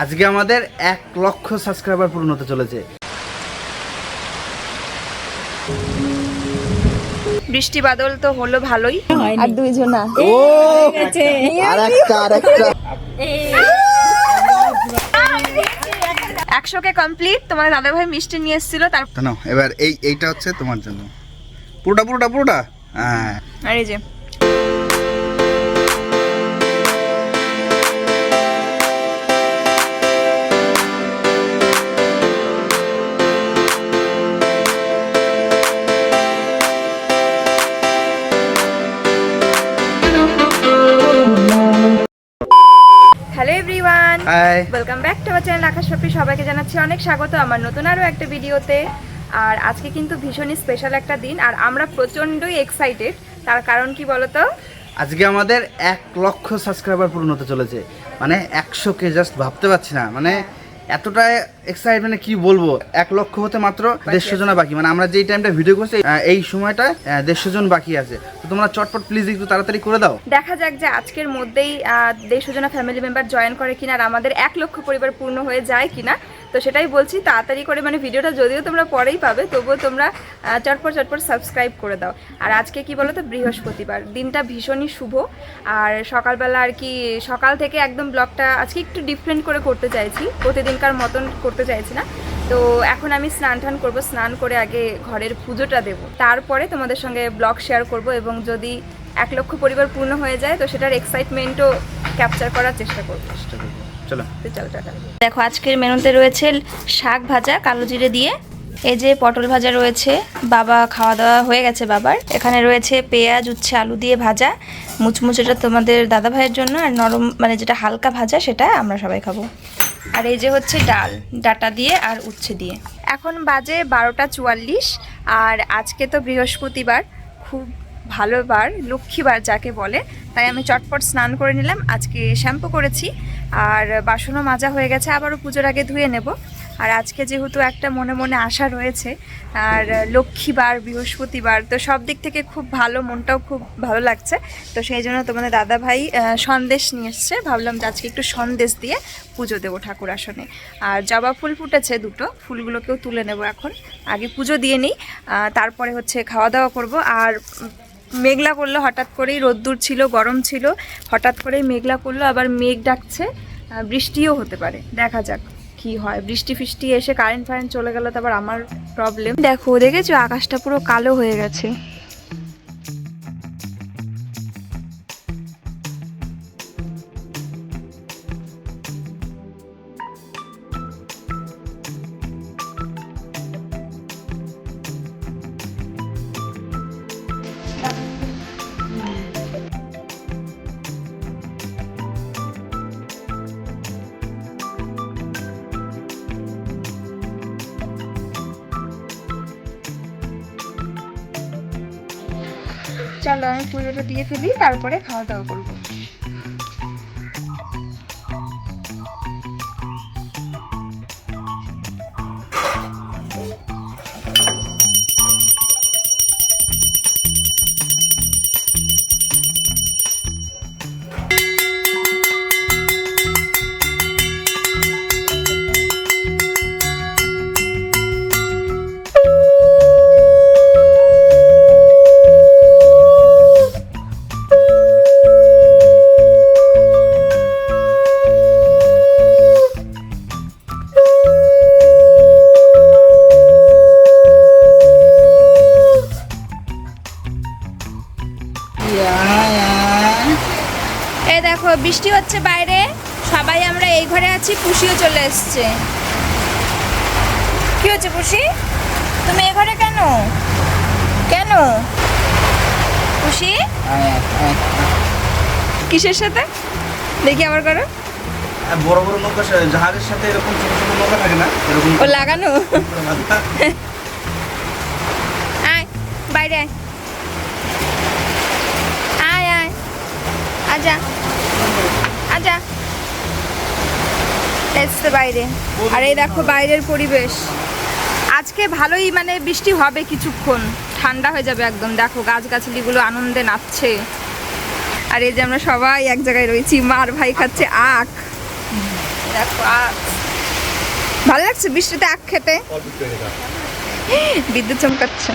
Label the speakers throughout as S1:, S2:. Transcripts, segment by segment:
S1: আজকে আমাদের এক লক্ষ সাবস্ক্রাইবার পূর্ণ হতে চলেছে।
S2: বৃষ্টি বাদল তো হলো ভালোই। আর দুইজনা
S1: ও! আরেকটা আরেকটা
S2: একশোকে কমপ্লিট তোমার দাদা ভাই মিষ্টি নিয়ে এসেছিল তার
S1: এবার এই এইটা হচ্ছে তোমার জন্য। পুরোটা পুরোটা পুরোটা? হ্যাঁ।
S2: আর এই যে।
S1: হাই
S2: ওয়েলকাম ব্যাক টু আমার চ্যানেল আকাশ পাপি সবাইকে জানাচ্ছি অনেক স্বাগত আমার নতুন আরও একটা ভিডিওতে। আর আজকে কিন্তু ভীষণই স্পেশাল একটা দিন আর আমরা প্রচণ্ডই এক্সাইটেড তার কারণ কি বলতো?
S1: আজকে আমাদের এক লক্ষ সাবস্ক্রাইবার পূর্ণ হতে চলেছে। মানে একশো কে জাস্ট ভাবতে পারছি না। মানে এতটা এক্সাইট মানে কি বলব এক লক্ষ হতে মাত্র দেড়শো জনা বাকি। মানে আমরা যেই টাইমটা ভিডিও করছি এই সময়টা দেড়শো জন বাকি আছে। তো তোমরা চটপট প্লিজ একটু তাড়াতাড়ি করে দাও।
S2: দেখা যাক যে আজকের মধ্যেই দেড়শো জনা ফ্যামিলি মেম্বার জয়েন করে কিনা আর আমাদের এক লক্ষ পরিবার পূর্ণ হয়ে যায় কিনা। তো সেটাই বলছি, তাড়াতাড়ি করে মানে ভিডিওটা যদিও তোমরা পরেই পাবে, তবুও তোমরা চটপট চটপট সাবস্ক্রাইব করে দাও। আর আজকে কি বলো তো বৃহস্পতিবার। দিনটা ভীষণই শুভ। আর সকালবেলা আর কি, সকাল থেকে একদম ব্লগটা আজকে একটু ডিফারেন্ট করে করতে চাইছি। প্রতিদিনকার মতন করতে চাইছি না। তো এখন আমি স্নান টান করব, স্নান করে আগে ঘরের পুজোটা দেব। তারপরে তোমাদের সঙ্গে ব্লগ শেয়ার করব এবং যদি এক লক্ষ পরিবার পূর্ণ হয়ে যায়, তো সেটার এক্সাইটমেন্টও ক্যাপচার করার চেষ্টা করব।
S1: চলো।
S2: দেখো, আজকের মেনুতে রয়েছে শাক ভাজা, কালো জিরে দিয়ে। এই যে পটল ভাজা রয়েছে, বাবা খাওয়া দাওয়া হয়ে গেছে বাবার। এখানে রয়েছে পেঁয়াজ, উচ্ছে, আলু দিয়ে ভাজা। মুচমুচেটা তোমাদের দাদা ভাইয়ের জন্য, আর নরম মানে যেটা হালকা ভাজা, সেটা আমরা সবাই খাব। আর এই যে হচ্ছে ডাল, ডাটা দিয়ে আর উচ্ছে দিয়ে। এখন বাজে বারোটা চুয়াল্লিশ, আর আজকে তো বৃহস্পতিবার। খুব ভালো বার লক্ষ্মীবার যাকে বলে, তাই আমি চটপট স্নান করে নিলাম, আজকে শ্যাম্পু করেছি, আর বাসনও মাজা হয়ে গেছে, আবারও পুজোর আগে ধুয়ে নেব। আর আজকে যেহেতু একটা মনে মনে আশা রয়েছে, আর লক্ষ্মীবার, বৃহস্পতিবার, তো সব দিক থেকে খুব ভালো, মনটাও খুব ভালো লাগছে। তো সেই জন্য তোমাদের দাদা ভাই সন্দেশ নিয়ে এসছে, ভাবলাম যে আজকে একটু সন্দেশ দিয়ে পুজো দেবো ঠাকুর আসনে। আর জবা ফুল ফুটেছে দুটো, ফুলগুলোকেও তুলে নেব এখন। আগে পুজো দিয়ে নিই তারপরে হচ্ছে খাওয়া দাওয়া করব, আর মেঘলা করল, হঠাৎ করেই রোদ্দুর ছিল, গরম ছিল, হঠাৎ করেই মেঘলা করল, আবার মেঘ ডাকছে বৃষ্টিও হতে পারে, দেখা যাক কি হয়। বৃষ্টি ফিষ্টি এসে কারেন্ট ফারেন্ট চলে গেলো তো আবার আমার প্রবলেম দেখো, দেখেছ? আকাশটা পুরো কালো হয়ে গেছে। চলো আমি পুজোটা দিয়ে ফেলি তারপরে খাওয়া দাওয়া করব। বাইরে সবাই আমরা এই ঘরে আছি পুষিও চলে এসছে। কি হচ্ছে পুষি? তুমি এ ঘরে কেন? কেন? পুষি? কিসের সাথে? দেখি আবার করো।
S1: বড় বড় নৌকা জাহাজের সাথে এরকম ছোট ছোট নৌকা থাকে না? এরকম
S2: ও লাগানো? আয় বাইরে আয়। আয় আয়। আজা আজা এসছে বাইরে। আর এই দেখো বাইরের পরিবেশ। আজকে ভালোই মানে বৃষ্টি হবে কিছুক্ষণ। ঠান্ডা হয়ে যাবে একদম। দেখো গাছগাছালিগুলো আনন্দে নাচছে। আর এই যে আমরা সবাই এক জায়গায় রয়েছি। মার ভাই খাচ্ছে আখ। দেখো আখ। ভালো লাগছে বৃষ্টিতে আখ খেতে? বিদ্যুৎ চমকাচ্ছে।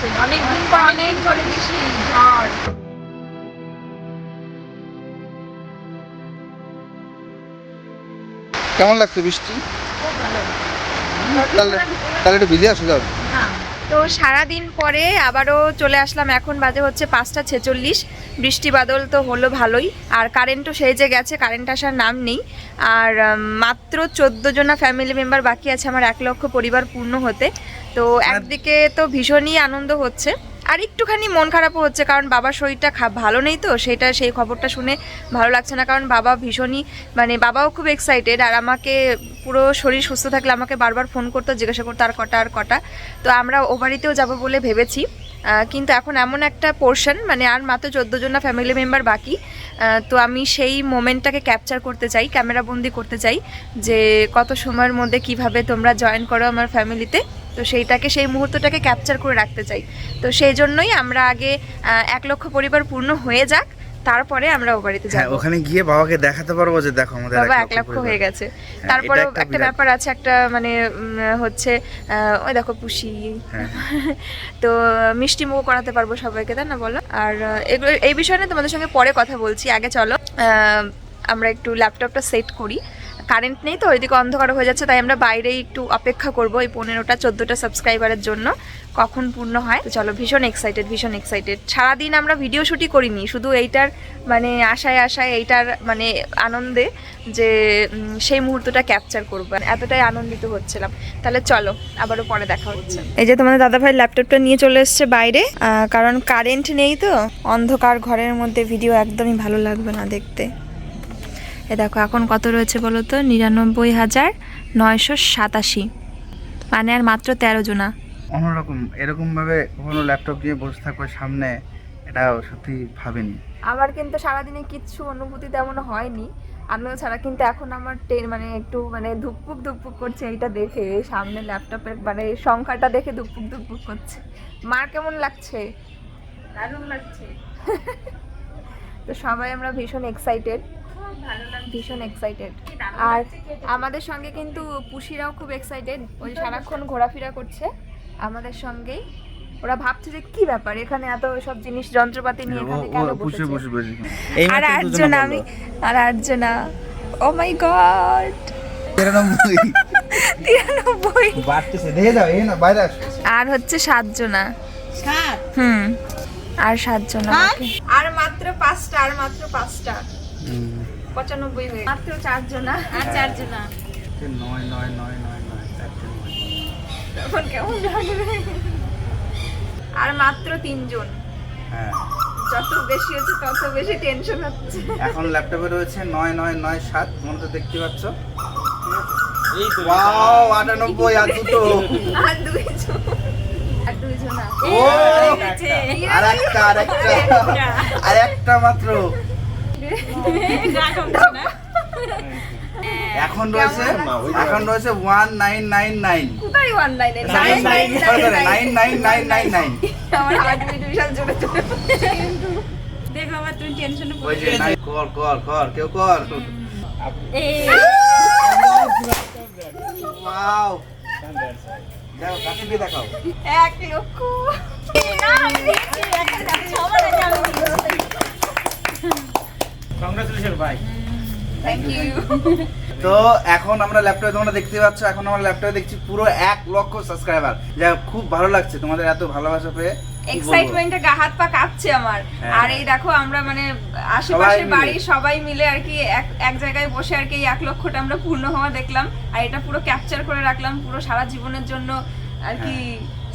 S2: লাগছে অনেক দিন পর অনেক ধরে বৃষ্টি ঝড়।
S1: কেমন লাগছে বৃষ্টি? তাহলে তাহলে একটু ভিজে আসো যাও।
S2: তো সারাদিন পরে আবারও চলে আসলাম। এখন বাজে হচ্ছে পাঁচটা ছেচল্লিশ। বৃষ্টি বাদল তো হলো ভালোই। আর কারেন্টও সেই যে গেছে কারেন্ট আসার নাম নেই। আর মাত্র চোদ্দ জনা ফ্যামিলি মেম্বার বাকি আছে। আমার এক লক্ষ পরিবার পূর্ণ হতে। তো একদিকে তো ভীষণই আনন্দ হচ্ছে আর একটুখানি মন খারাপও হচ্ছে কারণ বাবার শরীরটা খা- ভালো নেই তো সেটা সেই খবরটা শুনে ভালো লাগছে না কারণ বাবা ভীষণই মানে বাবাও খুব এক্সাইটেড আর আমাকে পুরো শরীর সুস্থ থাকলে আমাকে বারবার ফোন করতো জিজ্ঞাসা করতো আর কটা আর কটা? তো আমরা ও বাড়িতেও যাব বলে ভেবেছি কিন্তু এখন এমন একটা পোর্শন মানে আর মাত্র চোদ্দ জনা ফ্যামিলি মেম্বার বাকি তো আমি সেই মোমেন্টটাকে ক্যাপচার করতে চাই ক্যামেরাবন্দি করতে চাই যে কত সময়ের মধ্যে কীভাবে তোমরা জয়েন করো আমার ফ্যামিলিতে তো সেইটাকে সেই মুহূর্তটাকে ক্যাপচার করে রাখতে চাই। তো সেই জন্যই আমরা আগে এক লক্ষ পরিবার পূর্ণ হয়ে যাক তারপরে আমরা ও বাড়িতে
S1: হ্যাঁ
S2: যাব।
S1: ওখানে গিয়ে বাবাকে দেখাতে পারব যে দেখো আমাদের
S2: বাবা
S1: এক
S2: লক্ষ হয়ে গেছে।
S1: হ্যাঁ,
S2: তারপরে
S1: একটা
S2: ব্যাপার আছে একটা মানে হচ্ছে ওই দেখো পুষি।
S1: হ্যাঁ।
S2: তো মিষ্টি মুখ করাতে পারব সবাইকে তাই না বলো? আর এগুলো এই বিষয়ে না তোমাদের সঙ্গে পরে কথা বলছি। আগে চলো আহ, আমরা একটু ল্যাপটপটা সেট করি। কারেন্ট নেই তো, ওইদিকে অন্ধকার হয়ে যাচ্ছে, তাই আমরা বাইরেই একটু অপেক্ষা করব এই পনেরোটা, চোদ্দোটা সাবস্ক্রাইবারের জন্য, কখন পূর্ণ হয়। তো চলো, ভীষণ এক্সাইটেড ভীষণ এক্সাইটেড সারাদিন আমরা ভিডিও শুটই করিনি, শুধু এইটার মানে আশায় আশায়, এইটার মানে আনন্দে যে সেই মুহূর্তটা ক্যাপচার করব। এতটাই আনন্দিত হচ্ছিলাম। তাহলে চলো, আবারও পরে দেখা হচ্ছে। এই যে তোমাদের দাদাভাই ল্যাপটপটা নিয়ে চলে এসছে বাইরে কারণ কারেন্ট নেই তো, অন্ধকার ঘরের মধ্যে ভিডিও একদমই ভালো লাগবে না দেখতে। এ দেখো এখন কত রয়েছে বলো তো? নিরানব্বই হাজার নয়শো সাতাশি। মানে আর মাত্র তেরো জনা
S1: অন্যরকম এরকম ভাবে কোনো ল্যাপটপ নিয়ে বসে থাকবে সামনে এটা সত্যি ভাবিনি।
S2: আমার কিন্তু সারাদিনে কিচ্ছু অনুভূতি তেমন হয়নি। আমিও ছাড়া কিন্তু এখন আমার ট্রেন মানে একটু মানে ধুকপুক ধুকপুক করছে এইটা দেখে সামনে ল্যাপটপের মানে সংখ্যাটা দেখে ধুকপুক ধুকপুক করছে। মার কেমন লাগছে? দারুণ লাগছে। তো সবাই আমরা ভীষণ এক্সাইটেড ভীষণ এক্সাইটেড আর আমাদের সঙ্গে কিন্তু পুষিরাও খুব এক্সাইটেড ওই সারাক্ষণ ঘোরাফেরা করছে। আমাদের সঙ্গেই। ওরা ভাবছে যে কি ব্যাপার এখানে এত সব জিনিস যন্ত্রপাতি নিয়ে এখানে কেন
S1: বসে
S2: বসেছে?
S1: বসে বসে
S2: আর আটজন আমি। আর আটজনা ও মাই গড
S1: তিরানব্বই।
S2: আর হচ্ছে সাতজনা।
S3: সাত?
S2: হুম আর সাতজনা আর মাত্র পাঁচটা আর মাত্র পাঁচটা। পঁচানব্বই হয়ে মাত্র চারজনা।
S3: আর চারজনা।
S1: নয় নয় নয় নয় নয়
S2: তখন কেমন লাগবে? আর মাত্র তিনজন।
S1: হ্যাঁ।
S2: যত বেশি হচ্ছে তত বেশি টেনশন হচ্ছে।
S1: এখন ল্যাপটপে রয়েছে নয় নয় নয় সাত। তোমরা তো দেখতে পাচ্ছ। ওয়াও আটানব্বই আর দুটো।
S2: আর দুইজন। আর দুইজনা।
S1: আর একটা। আর একটা। আর একটা মাত্র। এখন রয়েছে এখন রয়েছে ওয়ান নাইন নাইন নাইন
S2: কোথায় ওয়ান নাইনে
S1: nine nine nine nine nine nine
S2: আমার হার্ট বিট বিশাল জোরে জোরে
S3: দেখো তুমি টেনশনে
S1: কর কর কর কেউ কর। ওয়াও দেখো কাছে দেখাও?
S2: এক লক্ষ।
S1: কংগ্রেচুলেশন ভাই
S2: থ্যাংক ইউ
S1: তো এখন আমরা ল্যাপটপে তোমরা দেখতে পাচ্ছ এখন আমরা ল্যাপটপে দেখছি পুরো এক লক্ষ সাবস্ক্রাইবার যা খুব ভালো লাগছে তোমাদের এত ভালোবাসা পেয়ে।
S2: এক্সাইটমেন্টে গা হাত পা কাঁপছে আমার।
S1: হ্যাঁ।
S2: আর এই দেখো আমরা মানে। বাড়ি সবাই মিলে। আর কি এক এক জায়গায় বসে আর কি এই এক লক্ষটা আমরা পূর্ণ হওয়া দেখলাম। আর এটা পুরো ক্যাপচার করে রাখলাম পুরো সারা জীবনের জন্য আর কি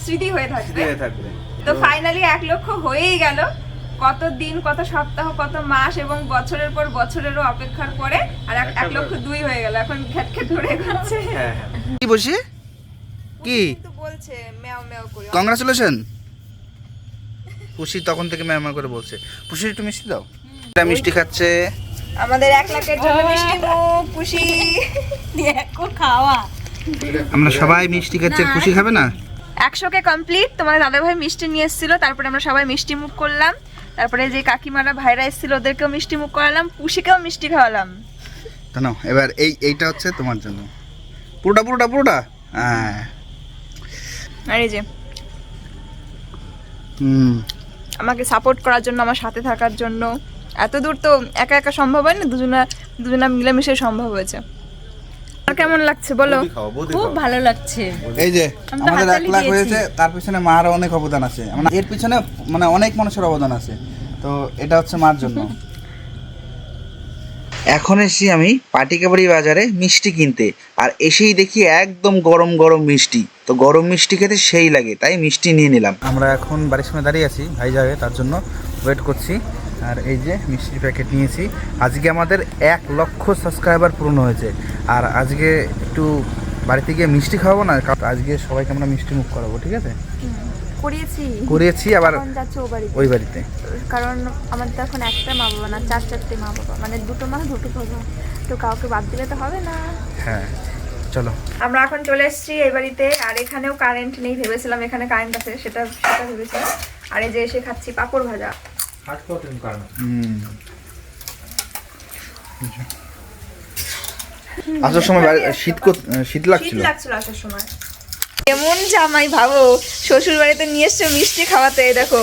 S2: স্মৃতি হয়ে থাকবে।
S1: থাকবে।
S2: তো ফাইনালি এক লক্ষ হয়েই গেল। কত দিন কত সপ্তাহ কত মাস এবং বছরের পর বছরেরও অপেক্ষার পরে আর এক- লক্ষ দুই হয়ে গেল। এখন ঘ্যাট ঘ্যাট ধরে যাচ্ছে।
S1: হ্যাঁ হ্যাঁ। কি বসি কি?
S2: বলছে ম্যাও ম্যাও করে।
S1: কংগ্রাচুলেশন পুষি তখন থেকে ম্যাম করে বলছে। পুষি একটু মিষ্টি দাও। এটা মিষ্টি খাচ্ছে।
S2: আমাদের এক লাখের জন্য মিষ্টি মুখ খুশি
S3: দেখো খাওয়া।
S1: আমরা সবাই মিষ্টি খাচ্ছি। খুশি খাবে না?
S2: একশোকে কমপ্লিট তোমার দাদাভাই মিষ্টি নিয়ে এসেছিল তারপরে আমরা সবাই মিষ্টি মুখ করলাম। তারপরে যে কাকিমারা ভাইরা এসেছিল ওদেরকেও মিষ্টি মুখ করালাম পুষিকেও মিষ্টি খাওয়ালাম।
S1: তা নাও এবার এই এইটা হচ্ছে তোমার জন্য। পুরোটা পুরোটা পুরোটা? হ্যাঁ।
S2: আর এই যে
S1: হুম।
S2: আমাকে সাপোর্ট করার জন্য আমার সাথে থাকার জন্য। এত দূর তো একা একা সম্ভব হয় না দুজনা দুজনা মিলেমিশে সম্ভব হয়েছে। আর কেমন লাগছে? বলো।
S3: খুব ভালো লাগছে।
S1: এই যে আমাদের এক লাখ হয়েছে তার পিছনে মার অনেক অবদান আছে। মানে এর পিছনে মানে অনেক মানুষের অবদান আছে। তো এটা হচ্ছে মার জন্য। এখন এসেছি আমি পাটিকাবাড়ি বাজারে মিষ্টি কিনতে। আর এসেই দেখি একদম গরম গরম মিষ্টি। তো গরম মিষ্টি খেতে সেই লাগে তাই মিষ্টি নিয়ে নিলাম। আমরা এখন বাড়ির সময় দাঁড়িয়ে আছি ভাই যাবে তার জন্য। ওয়েট করছি। আর এই যে মিষ্টির প্যাকেট নিয়েছি। আজকে আমাদের এক লক্ষ সাবস্ক্রাইবার পূর্ণ হয়েছে। আর আজকে একটু বাড়িতে গিয়ে মিষ্টি খাওয়াবো না কারণ আজকে সবাইকে আমরা মিষ্টি মুখ করাবো ঠিক আছে?
S2: করিয়েছি।
S1: করিয়েছি আবার
S2: এখন যাচ্ছে ও বাড়িতে।
S1: ওই বাড়িতে।
S2: কারণ আমার তো এখন একটা মা বাবা না চার চারটে মা বাবা। মানে দুটো মা দুটো বাবা। তো কাউকে বাদ দিলে তো হবে না।
S1: হ্যাঁ চলো।
S2: আমরা এখন চলে এসেছি এই বাড়িতে। আর এখানেও কারেন্ট নেই ভেবেছিলাম এখানে কারেন্ট আছে সেটা সেটা ভেবেছিলাম। আর এই যে এসে খাচ্ছি পাপড় ভাজা।
S1: হুম। আসার সময় শীত শীত লাগছিল?
S2: লাগছিল আসার সময়। কেমন জামাই ভাবো শ্বশুর বাড়িতে নিয়ে এসছো মিষ্টি খাওয়াতে দেখো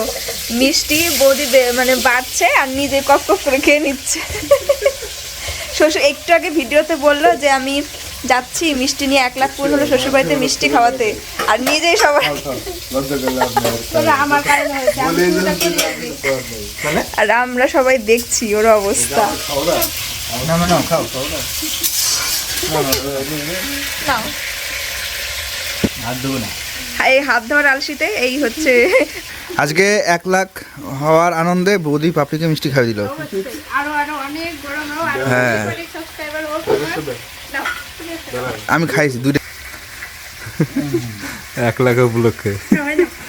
S2: মিষ্টি বৌদি দে- মানে বাড়ছে আর নিজে কপ কপ করে খেয়ে নিচ্ছে। শ্বশুর একটু আগে ভিডিওতে বলল যে আমি যাচ্ছি মিষ্টি নিয়ে এক লাখ পূর্ণ হলো শ্বশুর বাড়িতে মিষ্টি খাওয়াতে। আর নিজেই সবাই
S3: দিই।
S2: আর আমরা সবাই দেখছি ওর অবস্থা। এই হাত ধোয়ার আলসিতে এই হচ্ছে
S1: আজকে এক লাখ হওয়ার আনন্দে বৌদি পাপড়িকে মিষ্টি খাইয়ে দিল। হ্যাঁ
S3: অনেক সাবস্ক্রাইবার ওর নাও,
S1: আমি খাইছি দুইটা।
S4: এক লাখ উপলক্ষে।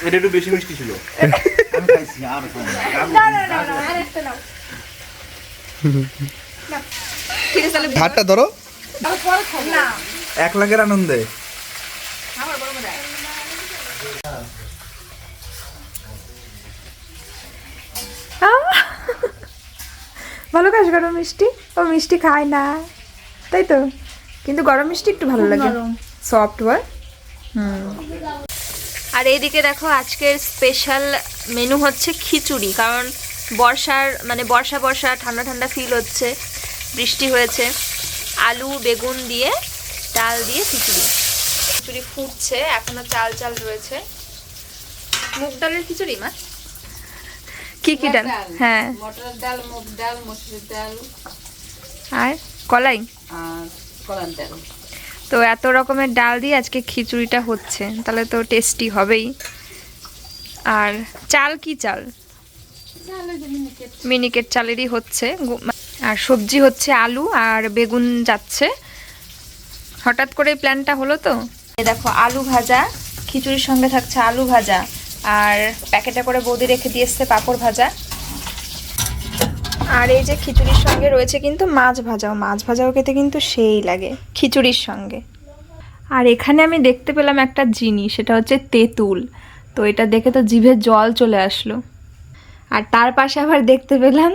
S1: এটা একটু বেশি মিষ্টি ছিল। আমি খাইছি আর
S3: না না না না আরেকটা নাও।
S2: ঠিক আছে তাহলে
S1: হাতটা ধরো। এক লাখের আনন্দে।
S2: ভালো খাস গরম মিষ্টি? ও মিষ্টি খায় না। তাই তো? কিন্তু গরম মিষ্টি একটু ভালো লাগে। সফট বল আর এইদিকে দেখো আজকের স্পেশাল মেনু হচ্ছে খিচুড়ি কারণ বর্ষার মানে বর্ষা বর্ষা ঠান্ডা ঠান্ডা ফিল হচ্ছে বৃষ্টি হয়েছে। আলু বেগুন দিয়ে ডাল দিয়ে খিচুড়ি। খিচুড়ি ফুটছে এখনও চাল চাল রয়েছে। মুগ ডালের খিচুড়ি মা? কি কি ডাল। হ্যাঁ।
S3: মটরের ডাল মুগ ডাল মসুরের ডাল।
S2: আর কলাই?
S3: আর
S2: তো এত রকমের ডাল দিয়ে আজকে খিচুড়িটা হচ্ছে, তাহলে তো টেস্টি হবেই। আর চাল কি চাল?
S3: মিনিকেট
S2: চালেরই হচ্ছে আর সবজি হচ্ছে আলু আর বেগুন যাচ্ছে। হঠাৎ করে প্ল্যানটা হলো তো? দেখো, আলু ভাজা, খিচুড়ির সঙ্গে থাকছে আলু ভাজা, আর প্যাকেটে করে বৌদি রেখে দিয়ে এসছে পাঁপড় ভাজা। আর এই যে খিচুড়ির সঙ্গে রয়েছে কিন্তু মাছ ভাজাও মাছ ভাজাও খেতে কিন্তু সেই লাগে, খিচুড়ির সঙ্গে। আর এখানে আমি দেখতে পেলাম একটা জিনিস সেটা হচ্ছে তেঁতুল। তো এটা দেখে তো জিভে জল চলে আসলো। আর তার পাশে আবার দেখতে পেলাম,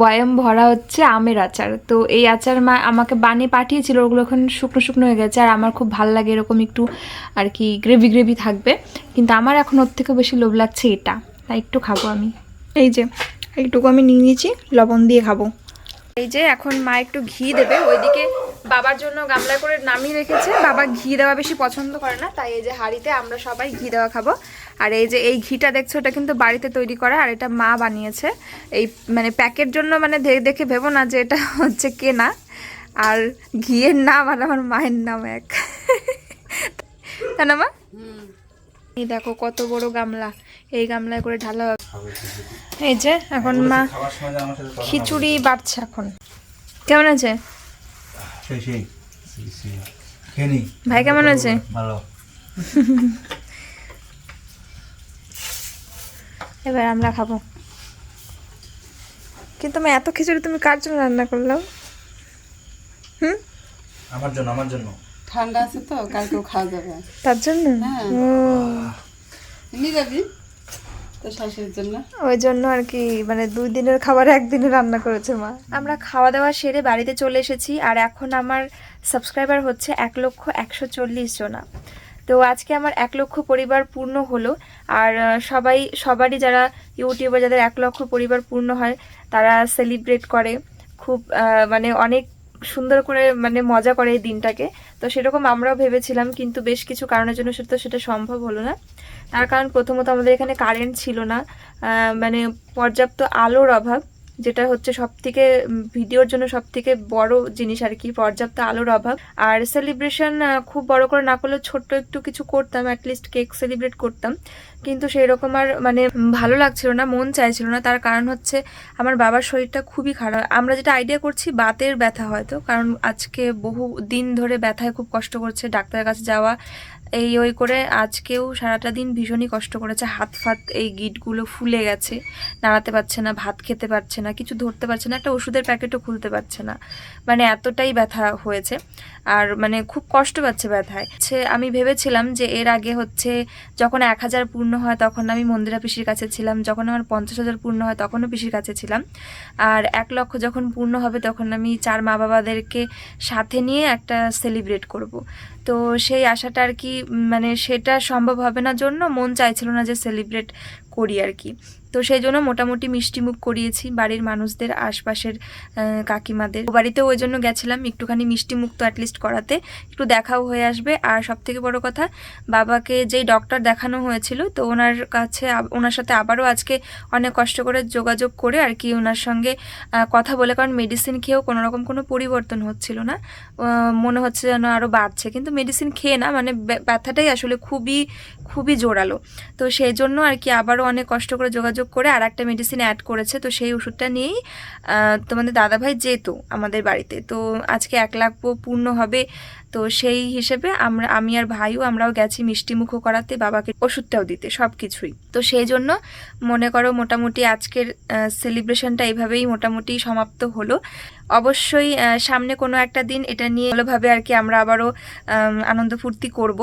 S2: বয়াম ভরা হচ্ছে আমের আচার। তো এই আচার মা আমাকে বানিয়ে পাঠিয়েছিল, ওগুলো এখন শুকনো শুকনো হয়ে গেছে, আর আমার খুব ভালো লাগে এরকম একটু আর কি গ্রেভি গ্রেভি থাকবে। কিন্তু আমার এখন ওর থেকেও বেশি লোভ লাগছে এটা। তাই একটু খাব আমি। এই যে এইটুকু আমি নিয়ে নিয়েছি লবণ দিয়ে খাব। এই যে এখন মা একটু ঘি দেবে ওইদিকে বাবার জন্য গামলা করে নামিয়ে রেখেছে। বাবা ঘি দেওয়া বেশি পছন্দ করে না তাই এই যে হাঁড়িতে আমরা সবাই ঘি দেওয়া খাব। আর এই যে এই ঘিটা দেখছ এটা কিন্তু বাড়িতে তৈরি করা আর এটা মা বানিয়েছে। এই মানে প্যাকের জন্য মানে দেখে ভেবো না যে এটা হচ্ছে কেনা। আর ঘিয়ের নাম আর আমার মায়ের নাম এক। তাই না মা? এই দেখো কত বড় গামলা। এই গামলায় করে ঢালা হবে। এই যে এখন মা খিচুড়ি বাড়ছে এখন। কেমন আছে? ভাই কেমন আছে?
S4: ভালো।
S2: এবার আমরা খাব। কিন্তু আমি এত খিচুড়ি তুমি কার জন্য রান্না করলাম? হুম?
S4: আমার জন্য আমার জন্য।
S3: ঠান্ডা আছে তো কালকেও খাওয়া যাবে।
S2: তার জন্য?
S3: হ্যাঁ। নিয়ে যাবি
S2: ওই জন্য আর কি মানে দুই দিনের খাবার একদিনে রান্না করেছে মা। আমরা খাওয়া দাওয়া সেরে বাড়িতে চলে এসেছি আর এখন আমার সাবস্ক্রাইবার হচ্ছে এক লক্ষ একশো চল্লিশ জনা। তো আজকে আমার এক লক্ষ পরিবার পূর্ণ হলো আর সবাই সবারই যারা ইউটিউবে যাদের এক লক্ষ পরিবার পূর্ণ হয় তারা সেলিব্রেট করে। খুব মানে অনেক সুন্দর করে মানে মজা করে এই দিনটাকে। তো সেরকম আমরাও ভেবেছিলাম, কিন্তু বেশ কিছু কারণের জন্য সেটা সেটা সম্ভব হলো না। তার কারণ প্রথমত আমাদের এখানে কারেন্ট ছিল না। মানে পর্যাপ্ত আলোর অভাব। যেটা হচ্ছে সব থেকে ভিডিওর জন্য সব থেকে বড় জিনিস আর কি, পর্যাপ্ত আলোর অভাব। আর সেলিব্রেশন খুব বড় করে না করলেও ছোট্ট একটু কিছু করতাম অ্যাটলিস্ট কেক সেলিব্রেট করতাম। কিন্তু সেই রকম আর মানে ভালো লাগছিল না, মন চাইছিল না। তার কারণ হচ্ছে আমার বাবার শরীরটা খুবই খারাপ। আমরা যেটা আইডিয়া করছি, বাতের ব্যথা হয়তো। কারণ আজকে বহু দিন ধরে ব্যথায় খুব কষ্ট করছে, ডাক্তারের কাছে যাওয়া এই ওই করে আজকেও সারাটা দিন ভীষণই কষ্ট করেছে। হাত ফাত এই গিটগুলো ফুলে গেছে, নাড়াতে পারছে না, ভাত খেতে পারছে না, কিছু ধরতে পারছে না, একটা ওষুধের প্যাকেটও খুলতে পারছে না। মানে এতটাই ব্যথা হয়েছে আর মানে খুব কষ্ট পাচ্ছে ব্যথায়। হচ্ছে আমি ভেবেছিলাম যে এর আগে হচ্ছে যখন এক হাজার পূর্ণ হয় তখন আমি মন্দিরা পিসির কাছে ছিলাম, যখন আমার পঞ্চাশ হাজার পূর্ণ হয় তখনও পিসির কাছে ছিলাম। আর এক লক্ষ যখন পূর্ণ হবে তখন আমি চার মা বাবাদেরকে সাথে নিয়ে একটা সেলিব্রেট করব। তো সেই আশাটা আর কি মানে সেটা সম্ভব হবে না জন্য মন চাইছিল না যে সেলিব্রেট করি আর কি। তো সেই জন্য মোটামুটি মিষ্টিমুখ করিয়েছি বাড়ির মানুষদের, আশপাশের কাকিমাদের। বাড়িতেও ওই জন্য গেছিলাম একটুখানি মিষ্টিমুখ তো অ্যাটলিস্ট করাতে, একটু দেখাও হয়ে আসবে। আর সব থেকে বড় কথা, বাবাকে যেই ডক্টর দেখানো হয়েছিল, তো ওনার কাছে ওনার সাথে আবারও আজকে অনেক কষ্ট করে যোগাযোগ করে আর কি ওনার সঙ্গে কথা বলে, কারণ মেডিসিন খেয়েও কোনো রকম কোনো পরিবর্তন হচ্ছিল না। মনে হচ্ছে যেন আরও বাড়ছে, কিন্তু মেডিসিন খেয়ে না মানে ব্য- ব্যথাটাই আসলে খুবই খুবই জোরালো। তো সেই জন্য আর কি আবারও অনেক কষ্ট করে যোগাযোগ করে আর একটা মেডিসিন অ্যাড করেছে, তো সেই ওষুধটা নিয়েই তোমাদের দাদাভাই যেত আমাদের বাড়িতে। তো আজকে এক লাখ পূর্ণ হবে তো সেই হিসেবে আমরা, আমি আর ভাইও আমরাও গেছি মিষ্টিমুখও করাতে, বাবাকে ওষুধটাও দিতে সব কিছুই তো সেই জন্য মনে করো মোটামুটি আজকের সেলিব্রেশনটা এইভাবেই মোটামুটি সমাপ্ত হলো। অবশ্যই সামনে কোনো একটা দিন এটা নিয়ে ভালোভাবে আর কি আমরা আবারও আনন্দ ফুর্তি করব।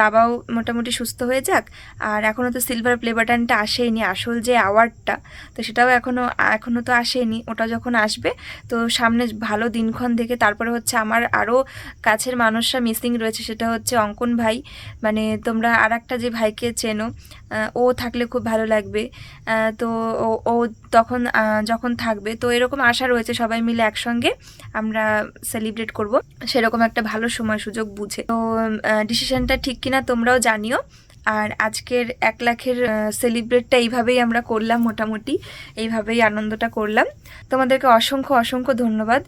S2: বাবাও মোটামুটি সুস্থ হয়ে যাক। আর এখনও তো সিলভার প্লে বাটনটা আসেইনি আসল যে অ্যাওয়ার্ডটা তো সেটাও এখনও এখনও তো আসেনি, ওটা যখন আসবে, তো সামনে ভালো দিনক্ষণ দেখে তারপরে হচ্ছে আমার আরও কাছের মানুষরা মিসিং রয়েছে সেটা হচ্ছে অঙ্কন ভাই। মানে তোমরা আর একটা যে ভাইকে চেনো ও থাকলে খুব ভালো লাগবে। তো ও তখন যখন থাকবে, তো এরকম আশা রয়েছে সবাই মিলে একসঙ্গে আমরা সেলিব্রেট করব। সেরকম একটা ভালো সময় সুযোগ বুঝে। তো ডিসিশনটা ঠিক কিনা তোমরাও জানিও। আর আজকের এক লাখের সেলিব্রেটটা এইভাবেই আমরা করলাম মোটামুটি। এইভাবেই আনন্দটা করলাম। তোমাদেরকে অসংখ্য অসংখ্য ধন্যবাদ।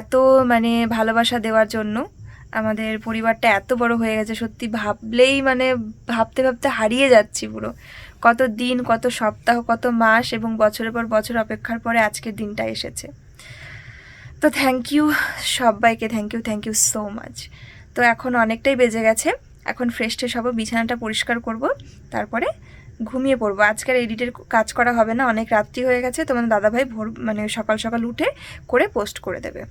S2: এত মানে ভালোবাসা দেওয়ার জন্য। আমাদের পরিবারটা এত বড় হয়ে গেছে, সত্যি ভাবলেই মানে ভাবতে ভাবতে হারিয়ে যাচ্ছি পুরো। কত দিন, কত সপ্তাহ, কত মাস এবং বছরের পর বছর অপেক্ষার পরে আজকের দিনটা এসেছে। তো থ্যাংক ইউ সবাইকে thank you thank you so much তো এখন অনেকটাই বেজে গেছে, এখন ফ্রেশ ট্রেশ হব, বিছানাটা পরিষ্কার করব, তারপরে ঘুমিয়ে পড়ব। আজকের এডিটের কাজ করা হবে না, অনেক রাত্রি হয়ে গেছে তোমার দাদাভাই ভোর মানে সকাল সকাল উঠে করে পোস্ট করে দেবে।